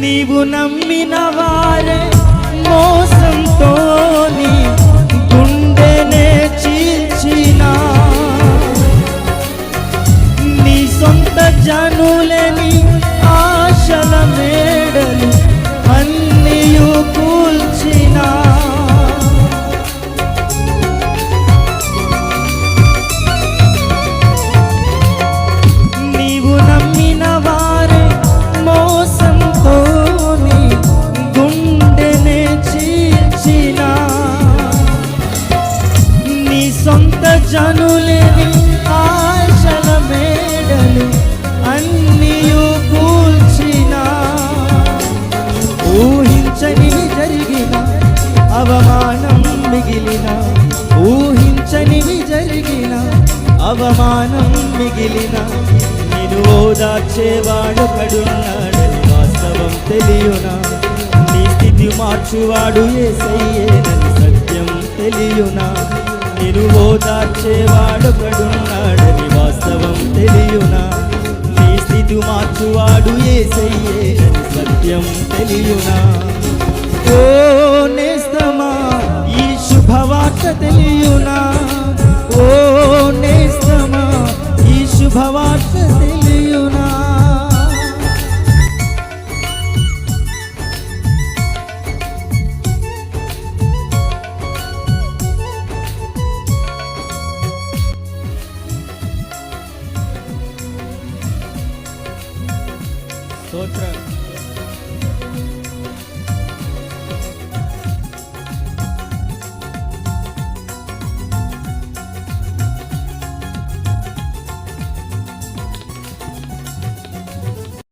నీవు నమ్మిన వారే మోసంతో నీ గుండెనే చీల్చిన. నీ సొంత జనులే సొంత జనులేని ఆశల మేడలు అన్నియు కూల్చిన. ఊహించని జరిగిన అవమానం మిగిలిన. ఊహించనివి జరిగిన అవమానం మిగిలిన. నేను ఓదార్చేవాడు వాస్తవం తెలియనా. నీ స్థితి మార్చువాడు ఏసయ్యేనని సత్యం తెలియనా. నేను ఓదార్చేవాడు కడున్నాడని వాస్తవం తెలియనా? నీ స్థితి మార్చువాడు ఏసయ్యేనని సత్యం తెలియనా? ఓ నేస్తమా ఈ శుభవార్త తెలియనా? ఓ నేస్తమా ఈ శుభవార్త తెలియ స్తోత్రం